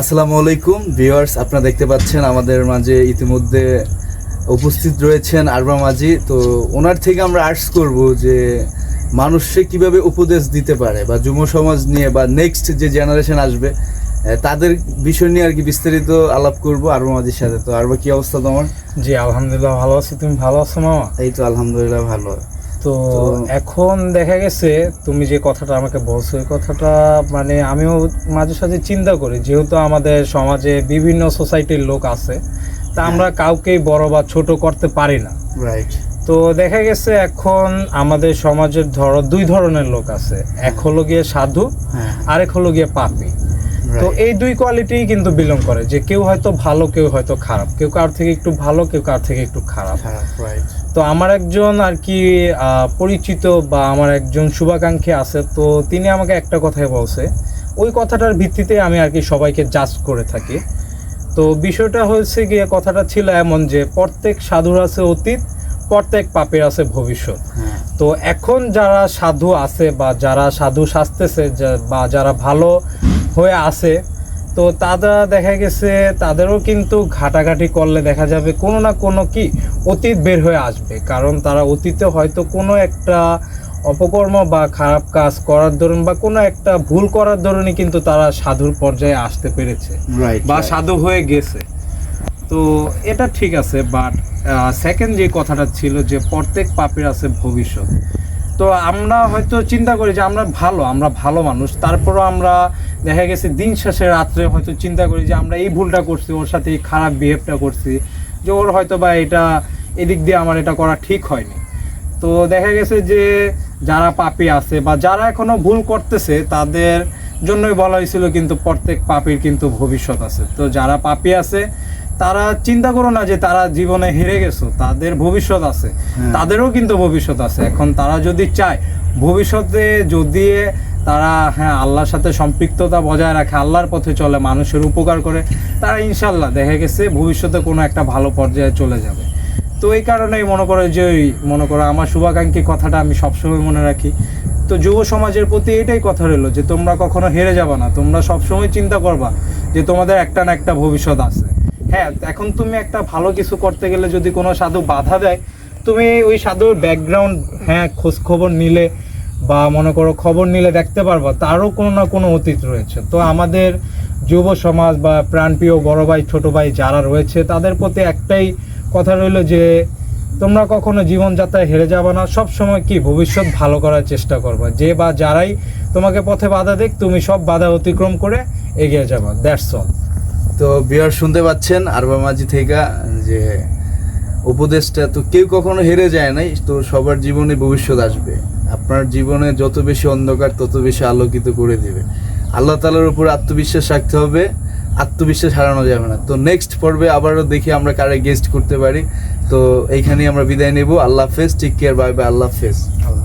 আসসালামু আলাইকুম ভিউয়ার্স আপনারা দেখতে পাচ্ছেন আমাদের মাঝে ইতিমধ্যে উপস্থিত রয়েছেন আরবা মাঝি তো ওনার থেকে আমরা আর্টস করব যে মানুষকে কীভাবে উপদেশ দিতে পারে বা যুব সমাজ নিয়ে বা নেক্সট যে জেনারেশন আসবে তাদের বিষয় নিয়ে আর কি বিস্তারিত আলাপ করব আরবা মাঝির সাথে। তো আরবা কি অবস্থা তোমার? জি আলহামদুলিল্লাহ ভালো আছি। তুমি ভালো আছো মামা? এই তো আলহামদুলিল্লাহ ভালো। তো এখন দেখা গেছে তুমি যে কথাটা আমাকে বলছো এই কথাটা মানে আমিও মাঝে সাঝে চিন্তা করি যেহেতু আমাদের সমাজে বিভিন্ন সোসাইটির লোক আছে তা আমরা কাউকেই বড় বা ছোট করতে পারি না। রাইট তো দেখা গেছে এখন আমাদের সমাজের ধরো দুই ধরনের লোক আছে এক হলো গিয়ে সাধু হ্যাঁ। আরেক হলো গিয়ে পাপি। তো এই দুই কোয়ালিটি কিন্তু বিলং করে। যে কেউ হয়তো ভালো কেউ হয়তো খারাপ। কেউ কার থেকে একটু ভালো কেউ কার থেকে একটু খারাপ। তো আমার একজন আর কি পরিচিত বা আমার একজন শুভাকাঙ্ক্ষী আছে তো তিনি আমাকে একটা কথাই বলছে। ওই কথাটার ভিত্তিতে আমি আর কি সবাইকে জাজ করে থাকি। তো বিষয়টা হয়েছে গিয়ে কথাটা ছিল এমন যে প্রত্যেক সাধুর আছে অতীত প্রত্যেক পাপের আছে ভবিষ্যৎ। হ্যাঁ। তো এখন যারা সাধু আছে বা যারা সাধু সাজতেছে বা যারা ভালো হয়ে আছে। তো তারা দেখা গেছে তাদেরও কিন্তু ঘাটাঘাটি করলে দেখা যাবে কোনো না কোনো কি অতীত বের হয়ে আসবে। কারণ তারা অতীতে হয়তো কোনো একটা অপকর্ম বা খারাপ কাজ করার ধরুন বা কোনো একটা ভুল করার দরুনই কিন্তু তারা সাধুর পর্যায়ে আসতে পেরেছে বা সাধু হয়ে গেছে। তো এটা ঠিক আছে বাট সেকেন্ড যে কথাটা ছিল যে প্রত্যেক পাপের আছে ভবিষ্যৎ। তো আমরা হয়তো চিন্তা করি যে আমরা ভালো আমরা ভালো মানুষ। তারপরও আমরা দেখা গেছে দিন শেষে রাত্রে হয়তো চিন্তা করি যে আমরা এই ভুলটা করছি, ওর সাথে এই খারাপ বিহেভটা করছি, যে ওর হয়তো বা এটা এদিক দিয়ে আমার এটা করা ঠিক হয়নি। তো দেখা গেছে যে যারা পাপি আছে বা যারা এখনও ভুল করতেছে, তাদের জন্যই বলা হয়েছিল কিন্তু প্রত্যেক পাপির কিন্তু ভবিষ্যৎ আছে। তো যারা পাপি আছে তারা চিন্তা করো না যে তারা জীবনে হেরে গেছো তাদের ভবিষ্যৎ আছে। হ্যাঁ। তাদেরও কিন্তু ভবিষ্যৎ আছে। এখন তারা যদি চায় ভবিষ্যতে যদি তারা হ্যাঁ আল্লাহর সাথে সম্পৃক্ততা বজায় রাখে আল্লাহর পথে চলে মানুষের উপকার করে তারা ইনশাল্লাহ দেখা গেছে ভবিষ্যতে কোনো একটা ভালো পর্যায়ে চলে যাবে। তো এই কারণেই মনে করো যে মনে করো আমার শুভাকাঙ্ক্ষী কথাটা আমি সবসময় মনে রাখি। তো যুব সমাজের প্রতি এটাই কথা রইল, যে তোমরা কখনো হেরে যাবা না, তোমরা সবসময় চিন্তা করবা যে তোমাদের একটা না একটা ভবিষ্যৎ আছে। হ্যাঁ এখন তুমি একটা ভালো কিছু করতে গেলে যদি কোনো সাধু বাধা দেয়, তুমি ওই সাধুর ব্যাকগ্রাউন্ড হ্যাঁ খোঁজ খবর নিলে বা মনে করো খবর নিলে দেখতে পারবা, তারও কোনো না কোনো অতীত রয়েছে। তো আমাদের যুব সমাজ বা প্রাণপ্রিয় বড় ভাই, ছোট ভাই যারা রয়েছে, তাদের প্রতি একটাই কথা রইল যে তোমরা কখনো জীবনযাত্রায় হেরে যাবে না। সব সময় কি ভবিষ্যৎ ভালো করার চেষ্টা করবা। যে বা যারাই তোমাকে পথে বাধা দেখ তুমি সব বাধা অতিক্রম করে এগিয়ে যাবা। দ্যাটস অল তো বিয়ার শুনতে পাচ্ছেন আরবা মাঝি থেকে যে, উপদেশটা, তো কেউ কখনো হেরে যায় নাই, তো সবার জীবনে ভবিষ্যৎ আসবে। আপনার জীবনে যত বেশি অন্ধকার, তত বেশি আলোকিত করে দেবে। আল্লাহ তালার উপর আত্মবিশ্বাস রাখতে হবে। আত্মবিশ্বাস হারানো যাবে না। তো নেক্সট পর্বে আবারও দেখি আমরা কারে গেস্ট করতে পারি। তো এইখানেই আমরা বিদায় নেব। আল্লাহ হাফেজ টেক কেয়ার বাই বাই আল্লাহ হাফেজ। আল্লাহ